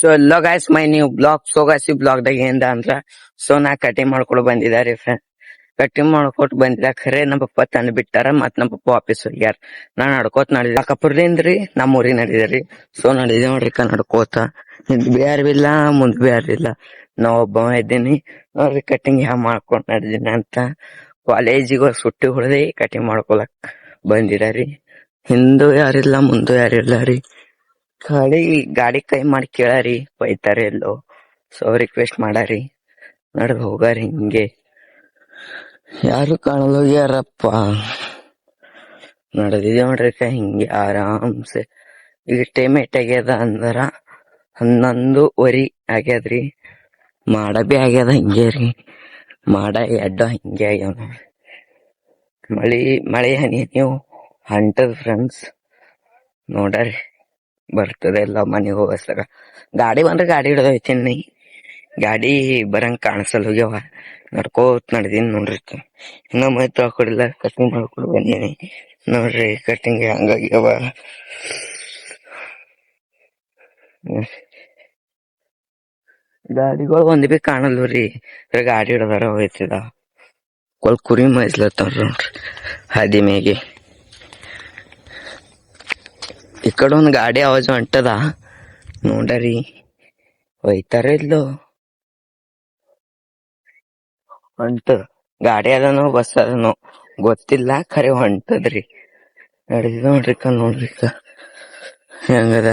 So ಎಲ್ಲೋ guys ಮೈ ನೀವು blog ಸೋಗಾಸಿ blog ದಾಗ ಏನ್ ಅಂದ್ರ ಸೊ ನಾ ಕಟಿಂಗ್ ಮಾಡ್ಕೊಂಡು ಬಂದಿದ್ದಾರೆ ಫ್ರೆಂಡ್ ಕಟಿಂಗ್ ಮಾಡ್ಕೊಟ್ ಬಂದಿಲ್ಲ ಖರೆ ನಮ್ಮ ಪಪ್ಪ ತಂದ್ ಬಿಟ್ಟಾರ ಮತ್ ನಮ್ಮ ಪಪ್ಪ ವಾಪಸ್ ಹೋಗ್ಯಾರ. ನಾ ನಡ್ಕೋತ ನಡಿದ ಕಪುರ್ಲಿಂದ್ರಿ ನಮ್ಮ ಊರಿಗೆ ನಡಿದ್ರಿ ಸೊ ನಡಿದ ನೋಡ್ರಿ ಕ ನಡ್ಕೋತ. ಹಿಂದ್ ಬಿ ಯಾರು ಇಲ್ಲ, ಮುಂದ್ ಬೇರ್ ಇಲ್ಲ. ನಾ ಒಬ್ಬ ಇದ್ದೀನಿ. ನೋಡ್ರಿ ಕಟಿಂಗ್ ಯಾವ ಮಾಡ್ಕೊಂಡ್ ನಡೆದಿನಿ ಅಂತ. ಕಾಲೇಜಿಗೆ ಸುಟ್ಟಿ ಹೊಡೆದಿ ಕಟಿಂಗ್ ಮಾಡ್ಕೊಳಕ್ ಬಂದಿದಾರಿ ಹಿಂದೂ ಯಾರಿಲ್ಲ, ಮುಂದೂ ಯಾರಿಲ್ಲ ರೀ. ಗಾಡಿ ಗಾಡಿ ಕೈ ಮಾಡಿ ಕೇಳಾರಿ, ಬೈತಾರೆ ಎಲ್ಲೋ. So request ಮಾಡಾರಿ. ನಡ್ದು ಹೋಗಾರಿ ಹಿಂಗೆ. ಯಾರು ಕಾಣಲ್ಲ ಹೋಗ್ಯಾರಪ್ಪ. ನಡೆದಿದೆ ನೋಡ್ರಿ ಕೈ ಹಿಂಗೆ ಆರಾಮ್ಸೆ. ಈಗ ಟೈಮ್ ಎಟ್ ಆಗ್ಯದ ಅಂದರ ಹನ್ನೊಂದುವರಿ ಆಗ್ಯದ್ರಿ. ಮಾಡ ಬಿ ಆಗ್ಯದ ಹಿಂಗೆ ರೀ. ಮಾಡ ಎಡ್ಡ ಹಿಂಗೆ ಆಗ್ಯಾವ ನೋಡ್ರಿ. ಮಳಿ, ಮಳೆ ಹನಿ ನೀವು ಹಂಟದ ಫ್ರೆಂಡ್ಸ್ ನೋಡರಿ. ಬರ್ತದೆ, ಎಲ್ಲ ಮನೆಗೆ ಹೋಗಸ್ಲಾಗ ಗಾಡಿ ಬಂದ್ರೆ ಗಾಡಿ ಹಿಡ್ದು ಹೋಯ್ತೀನಿ ಗಾಡಿ ಬರಂಗ್ ಕಾಣಿಸಲ್ ಹೋಗ್ಯಾವ ನಡ್ಕೋತ್ ನಡ್ದೀನಿ ನೋಡ್ರಿ ಇನ್ನ ಮೈ ತೊಳ್ಕೊಡಿಲ್ಲ ಕಟಿಂಗ್ ಮಾಡ್ಕೊಂಡು ಬಂದೀನಿ. ನೋಡ್ರಿ ಕಟಿಂಗ್ ಹಂಗಾಗ್ಯಾವ ಗಾಡಿಗಳು ಒಂದ್ ಬಿ ಕಾಣಲ್ವ ರೀ. ಗಾಡಿ ಹಿಡ್ದಾರ ಹೋಯ್ತಿದ ಕೊಲ್ ಕುರಿ ಮೇಯ್ಸ್ಲತ್ತಾರ ನೋಡ್ರಿ. ಹಾದಿ ಮೇಗೆ ಈ ಕಡೆ ಒಂದ್ ಗಾಡಿ ಆವಾಜ್ ಹೊಂಟದ. ನೋಡ್ರಿ ಹೋಯ್ತಾರ ಇಲ್ಲೋ? ಹೊಂಟದ. ಗಾಡಿ ಅದನೋ, ಬಸ್ ಅದನೋ? ಗೊತ್ತಿಲ್ಲ, ಖರೆ ಹೊಂಟದ್ರಿ. ನಡೆದಿದ ನೋಡ್ರಿ ಕ ನೋಡ್ರಿ ಕ ಹೆಂಗದ?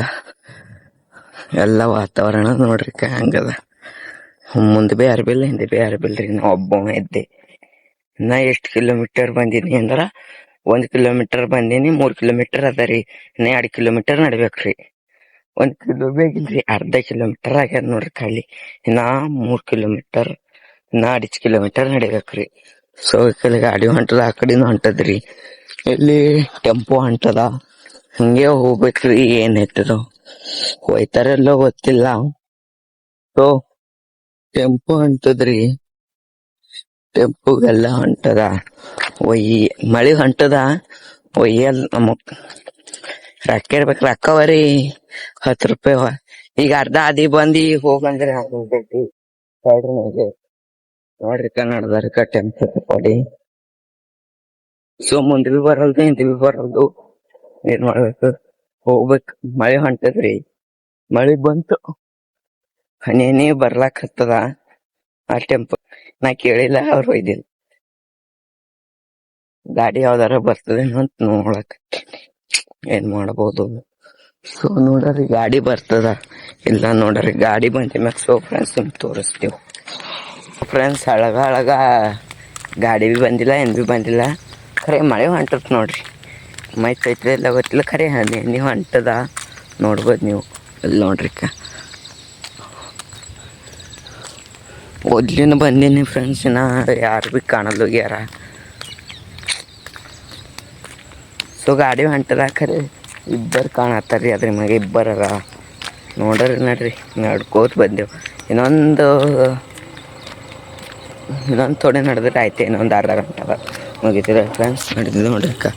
ಎಲ್ಲ ವಾತಾವರಣ ನೋಡ್ರಿ ಕ ಹೆಂಗದ? ಮುಂದೆ ಬಿ ಅರ್ಬಿಲ್ಲ ಬಿಲ್ಲ ಹಿಂದೆ ಬಿ ಅರ್ಬಿಲ್ರಿ ಬಿಲ್ರಿ, ನಾ ಒಬ್ಬ ಇದ್ದೆ. ನಾ ಎಷ್ಟು ಕಿಲೋಮೀಟರ್ ಬಂದಿನಿ ಅಂದ್ರ ಒಂದ್ ಕಿಲೋಮೀಟರ್ ಬಂದೀನಿ, ಮೂರ್ ಕಿಲೋಮೀಟರ್ ಅದ ರೀ. ಇನ್ನ ಎರಡ್ ಕಿಲೋಮೀಟರ್ ನಡ್ಬೇಕ್ರಿ ಒಂದ್ ಕಿಲೋ ಬೇಕಿಲ್ರಿ, ಅರ್ಧ ಕಿಲೋಮೀಟರ್ ಆಗ್ಯದ ನೋಡ್ರಿ ಖಾಲಿ. ಇನ್ನ ಮೂರ್ ಕಿಲೋಮೀಟರ್ ಇನ್ನ ಅಡಿಚ್ ಕಿಲೋಮೀಟರ್ ನಡಿಬೇಕ್ರಿ ಸೊ ಗಾಡಿ ಹೊಂಟದ, ಆ ಕಡೆನೂ ಹೊಂಟದ್ರಿ ಇಲ್ಲಿ ಟೆಂಪೋ ಹೊಂಟದ, ಹಂಗೆ ಹೋಗ್ಬೇಕ್ರಿ ಏನ್ ಐತದೋ. ಹೋಯ್ತಾರೆಲ್ಲೋ ಗೊತ್ತಿಲ್ಲ. So tempo ಹೊಂಟದ್ರಿ. ಟೆಂಪೋಗೆಲ್ಲ ಹೊಂಟದ. ಒಯ್ಯಿ ಮಳೆ ಹೊಂಟದ ಒಯ್ಯಲ್ ನಮಗ್ ರೊಕ್ಕ ಇರ್ಬೇಕ್ ರೊಕ್ಕವರಿ ಹತ್ತು ರೂಪಾಯಿ. ಈಗ ಅರ್ಧ ಅದಿ ಬಂದಿ ಹೋಗಂದ್ರೆ ಹೋಗ್ತೈತಿ. ನೋಡ್ರಿ ನೋಡ್ರಿ ಕನ್ನಡದವ್ರ ಟೆಂಪೋ ಕೊಡಿ. ಸೊ ಮುಂದೆ ಬಿ ಬರಲ್ದು, ಹಿಂದೆ ಬಿ ಬರಲ್ದು. ಏನ್ ಮಾಡ್ಬೇಕು? ಹೋಗ್ಬೇಕು. ಮಳೆ ಹೊಂಟದ್ರಿ ಮಳೆ ಬಂತು. ಹನೇನೇ ಹನಿ ಬರ್ಲಾಕ್ ಹತ್ತದ. ಆ ಟೆಂಪೋ ನಾ ಕೇಳಿಲ್ಲ, ಅವ್ರು ಒಯ್ದಿಲ್ಲ. ಗಾಡಿ ಯಾವ್ದಾರ ಬರ್ತದೇನೋ ಅಂತ ನೋಡಕ್ ಏನ್ ಮಾಡಬಹುದು ಸೊ ನೋಡ್ರಿ, ಗಾಡಿ ಬರ್ತದ. ಇಲ್ಲ ನೋಡ್ರಿ, ಗಾಡಿ ಬಂದ ಮ್ಯಾಗ ಸೊ ಫ್ರೆಂಡ್ಸ್ ನಿಮ್ಗೆ ತೋರಿಸ್ತೀವಿ. ಫ್ರೆಂಡ್ಸ್ ಅಳಗ ಅಳಗ ಗಾಡಿ ಬಿ ಬಂದಿಲ್ಲ, ಏನ್ ಬಿ ಬಂದಿಲ್ಲ. ಖರೆ ಮಳೆ ಹೊಂಟತ್ ನೋಡ್ರಿ. ಮೈ ತೈತ್ರಿ ಎಲ್ಲ ಗೊತ್ತಿಲ್ಲ, ಖರೆ ಹನಿ ಹೊಂಟದ. ನೋಡ್ಬೋದು ನೀವು. ಅಲ್ಲಿ ನೋಡ್ರಿ ಕ ಬಂದೀನಿ ಫ್ರೆಂಡ್ಸ್ ನಾ ಯಾರು ಬಿ ಕಾಣಲ್ಲ ಹೋಗ್ಯಾರ ಸೊ ಗಾಡಿ ಹೊಂಟದ ಖರೆ ಇಬ್ಬರು ಕಾಣತ್ತಾರ್ರಿ ಅದ್ರ ಮ್ಯಾಗ ಇಬ್ಬರರ. ನೋಡ್ರಿ ನಡ್ರಿ, ನಡ್ಕೋತ ಬಂದೆವು. ಇನ್ನೊಂದು ಇನ್ನೊಂದು ಥೋಡೆ ನಡೆದ್ರೆ ಆಯ್ತು, ಇನ್ನೊಂದು ಅರ್ಧ ಗಂಟೆ ಅದ. ಮುಗಿತಿದೆ ಫ್ರೆಂಡ್ಸ್ ನಡೆದಿದೆ ನೋಡ್ರಿ ಅಕ್ಕ.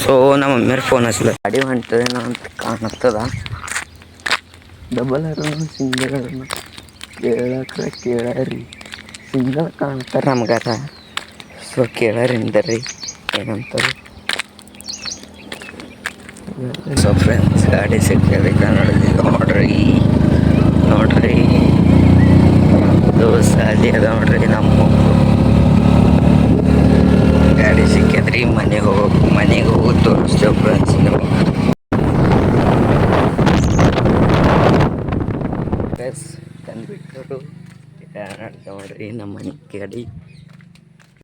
ಸೊ ನಮ್ಮ ಮಮ್ಮಿಯವ್ರ ಫೋನ್ ಹಚ್ಚಿಲ್ಲ ಗಾಡಿ ಹೊಂಟದೇನೋ ಅಂತ ಕಾಣತ್ತದ. ಡಬಲ್ ಸಿಂಗಲ್ ಕೇಳಕ ಕೇಳರಿ. ಸಿಂಗಲ್ ಕಾಣ್ತಾರ ನಮ್ಗಾರ. ಸೊ ಕೇಳರಿಂದರಿ ಏನಂತಾರೆ ಸೊ ಫ್ರೆಂಡ್ಸ್ ಗಾಡಿ ಸಿಗ್ತದೆ ಕನ್ನಡದಲ್ಲಿ ನೋಡ್ರಿ ನೋಡ್ರಿ. ದೋಸ್ತ ಅಲ್ಲಿ ಅದ ನೋಡ್ರಿ ನಮ್ಮ ಗಾಡಿ ಸಿಕ್ಕದ್ರಿ, ಮನೆಗೆ ಹೋಗ್, ಮನೆಗೆ ಹೋಗಿ ತೋರಿಸ್ತೇವೆ ಫ್ರೆಂಡ್ಸ್ ನಿಮಗೆ ತಂದ್ಬಿಟ್ಟರು ನೋಡ್ರಿ ನಮ್ಮ ಮನೆ ಗಾಡಿ